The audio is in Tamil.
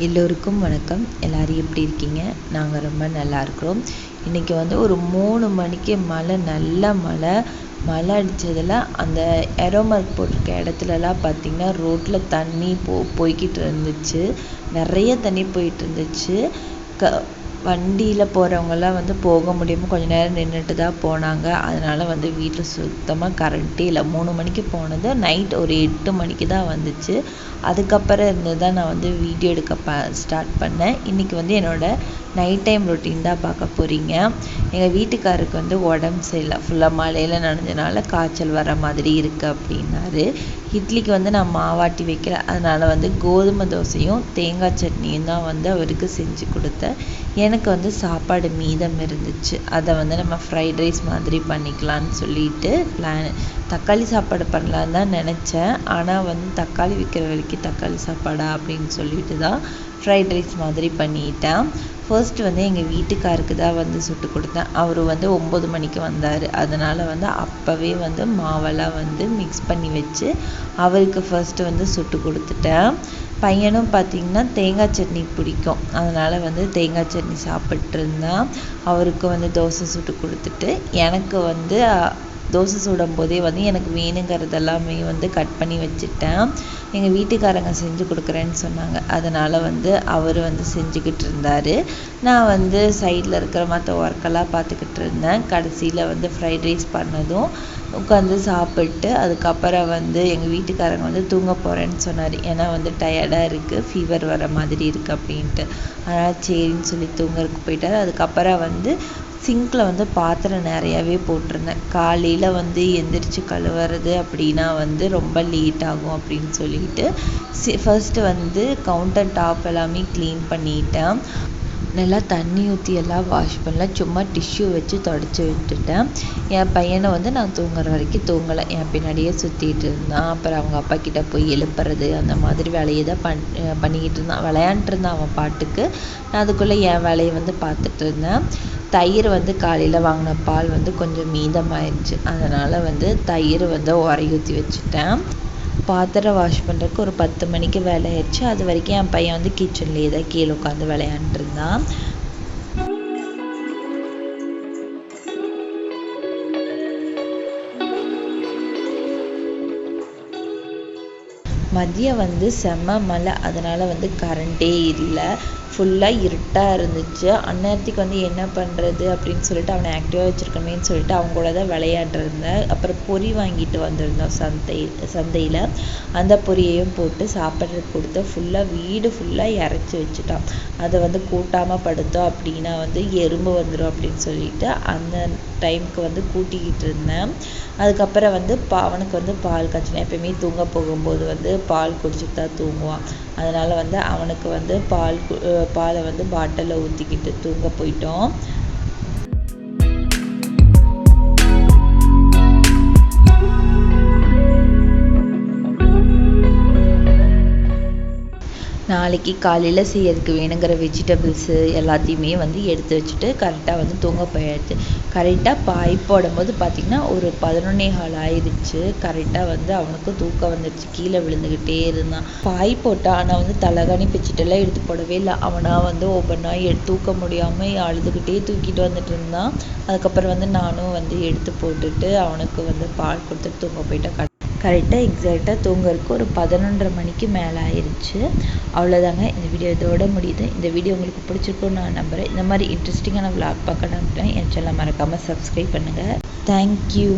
எல்லோருக்கும் வணக்கம். எல்லோரும் எப்படி இருக்கீங்க? நாங்கள் ரொம்ப நல்லா இருக்கிறோம். இன்றைக்கி வந்து ஒரு மூணு மணிக்கு மழை நல்ல மழை. மழை அடித்ததில் அந்த எரோமார்க் போட்டிருக்க இடத்துலலாம் பார்த்திங்கன்னா ரோட்டில் தண்ணி போ போய்கிட்டு இருந்துச்சு. நிறைய தண்ணி போயிட்டு இருந்துச்சு. க வண்டியில் போகிறவங்கெல்லாம் வந்து போக முடியாமல் கொஞ்ச நேரம் நின்றுட்டு தான் போனாங்க. அதனால் வந்து வீட்டில் சுத்தமாக கரண்ட்டே இல்லை. மூணு மணிக்கு போனது. நைட் ஒரு எட்டு மணிக்கு தான் வந்துச்சு. அதுக்கப்புறம் இருந்து தான் நான் வந்து வீடியோ எடுக்க ப ஸ்டார்ட் பண்ணேன். இன்றைக்கி வந்து என்னோடய நைட் டைம் ரொட்டீன் தான் பார்க்க போகிறீங்க எங்கள் வீட்டுக்காரருக்கு வந்து உடம்பு சரியில்லை. ஃபுல்லாக மழையில் நனைஞ்சனால காய்ச்சல் வர மாதிரி இருக்குது அப்படின்னாரு. இட்லிக்கு வந்து நான் மாவாட்டி வைக்கல. அதனால் வந்து கோதுமை தோசையும் தேங்காய் சட்னியும் தான் வந்து அவருக்கு செஞ்சு கொடுத்தேன். எனக்கு வந்து சாப்பாடு மீதம் இருந்துச்சு. அதை வந்து நம்ம ஃப்ரைட் ரைஸ் மாதிரி பண்ணிக்கலான்னு சொல்லிட்டு பிளான் தக்காளி சாப்பாடு பண்ணலான்னு தான் நினச்சேன். ஆனால் வந்து தக்காளி விற்கிற விலைக்கு தக்காளி சாப்பாடா அப்படின்னு சொல்லிட்டு தான் ஃப்ரைட் ரைஸ் மாதிரி பண்ணிட்டேன். ஃபர்ஸ்ட் வந்து எங்கள் வீட்டுக்காருக்கு தான் வந்து சுட்டு கொடுத்தேன். அவர் வந்து ஒம்பது மணிக்கு வந்தார். அதனால் வந்து அப்போவே வந்து மாவெல்லாம் வந்து மிக்ஸ் பண்ணி வச்சு அவருக்கு ஃபர்ஸ்ட்டு வந்து சுட்டு கொடுத்துட்டேன். பையனும் பார்த்திங்கன்னா தேங்காய் சட்னி பிடிக்கும். அதனால் வந்து தேங்காய் சட்னி சாப்பிட்ருந்தான் அவருக்கு வந்து தோசை சுட்டு கொடுத்துட்டு எனக்கு வந்து தோசை சுடும் போதே வந்து எனக்கு வேணுங்கிறது எல்லாமே வந்து கட் பண்ணி வச்சுட்டேன். எங்கள் வீட்டுக்காரங்க செஞ்சு கொடுக்குறேன்னு சொன்னாங்க. அதனால் வந்து அவர் வந்து செஞ்சுக்கிட்டு இருந்தார். நான் வந்து சைடில் இருக்கிற மற்ற ஒர்க்கெல்லாம் பார்த்துக்கிட்டு இருந்தேன். கடைசியில் வந்து ஃப்ரைட் ரைஸ் பண்ணதும் உட்காந்து சாப்பிட்டு அதுக்கப்புறம் வந்து எங்கள் வீட்டுக்காரங்க வந்து தூங்க போகிறேன்னு சொன்னார். ஏன்னா வந்து டயர்டாக இருக்குது ஃபீவர் வர மாதிரி இருக்குது அப்படின்ட்டு. அதனால் சரின்னு சொல்லி தூங்குறதுக்கு போயிட்டார். அதுக்கப்புறம் வந்து சிங்கில் வந்து பாத்திரம் நிறையாவே போட்டிருந்தேன். காலையில் வந்து எந்திரிச்சு கழுவுறது அப்படின்னா வந்து ரொம்ப லேட் ஆகும் அப்படின்னு சொல்லிட்டு சி வந்து கவுண்டர் டாப் எல்லாமே க்ளீன் பண்ணிட்டேன். நல்லா தண்ணி ஊற்றி எல்லாம் வாஷ் பண்ணல. சும்மா டிஷ்யூ வச்சு தொடச்சி விட்டுட்டேன். என் பையனை வந்து நான் தூங்குற வரைக்கும் தூங்கலை. என் பின்னாடியே சுற்றிட்டு இருந்தான். அப்புறம் அவங்க அப்பா கிட்ட போய் எழுப்புறது அந்த மாதிரி வேலையை தான் பண் பண்ணிக்கிட்டு இருந்தான். விளையாண்டுட்டு இருந்தான் அவன் பாட்டுக்கு. நான் அதுக்குள்ளே என் வேலையை வந்து பார்த்துட்டு இருந்தேன். தயிர் வந்து காலையில் வாங்கின பால் வந்து கொஞ்சம் மீதமாயிருச்சு. அதனால் வந்து தயிர் வந்து உரையூற்றி ஊற்றி வச்சுட்டேன். பாத்திரம் வாஷ் பண்ணுறதுக்கு ஒரு பத்து மணிக்கு வேலை ஆயிடுச்சு. அது வரைக்கும் என் பையன் வந்து கிச்சன்லேயே தான் கீழே உட்காந்து விளையாண்டுருந்தான் மதியம் வந்து செம்ம மழை. அதனால் வந்து கரண்ட்டே இல்லை. ஃபுல்லாக இருட்டாக இருந்துச்சு. அந்நேரத்துக்கு வந்து என்ன பண்ணுறது அப்படின்னு சொல்லிட்டு அவனை ஆக்டிவாக வச்சுருக்கணுமேன்னு சொல்லிட்டு அவங்க கூட தான் விளையாடிருந்தேன் அப்புறம் பொரி வாங்கிட்டு வந்திருந்தோம் சந்தை சந்தையில். அந்த பொரியையும் போட்டு சாப்பிட்றதுக்கு கொடுத்து ஃபுல்லாக வீடு ஃபுல்லாக இறச்சி வச்சுட்டான். அதை வந்து கூட்டாமல் படுத்தோம் அப்படின்னா வந்து எறும்பு வந்துடும் அப்படின்னு சொல்லிட்டு அந்த டைமுக்கு வந்து கூட்டிக்கிட்டு இருந்தேன். அதுக்கப்புறம் வந்து பா அவனுக்கு வந்து பால் காய்ச்சினேன். எப்பயுமே தூங்க போகும்போது வந்து பால் குடிச்சிட்டு தான் தூங்குவான். அதனால் வந்து அவனுக்கு வந்து பால் பாலை வந்து பாட்டிலில் ஊற்றிக்கிட்டு தூங்க போயிட்டோம். நாளைக்கு காலையில் செய்யறதுக்கு வேணுங்கிற வெஜிடபிள்ஸு எல்லாத்தையுமே வந்து எடுத்து வச்சுட்டு கரெக்டாக வந்து தூங்க போயாச்சு கரெக்டாக பாய் போடும்போது பார்த்திங்கன்னா ஒரு பதினொன்னே கால் ஆயிடுச்சு கரெக்டாக வந்து அவனுக்கும் தூக்கம் வந்துடுச்சு கீழே விழுந்துக்கிட்டே இருந்தான். பாய் போட்டால் ஆனால் வந்து தலகாணி பிச்சுட்டெல்லாம் எடுத்து போடவே இல்லை. அவனாக வந்து ஒவ்வொன்றா எடுத்து தூக்க முடியாமல் அழுதுகிட்டே தூக்கிட்டு வந்துட்டு இருந்தான். அதுக்கப்புறம் வந்து நானும் வந்து எடுத்து போட்டுட்டு அவனுக்கு வந்து பால் கொடுத்துட்டு தூங்க போயிட்டேன். கரெக்டாக எக்ஸாக்டாக தூங்குறதுக்கு ஒரு பதினொன்றரை மணிக்கு மேலே ஆயிடுச்சு அவ்வளோதாங்க இந்த வீடியோ இதோட முடியுது. இந்த வீடியோ உங்களுக்கு பிடிச்சிருக்கும்னு நான் நம்புகிறேன் இந்த மாதிரி இன்ட்ரெஸ்டிங்கான விளாக் பார்க்கணும் என் சேனலை மறக்காமல் சப்ஸ்கிரைப் பண்ணுங்கள் தேங்க்யூ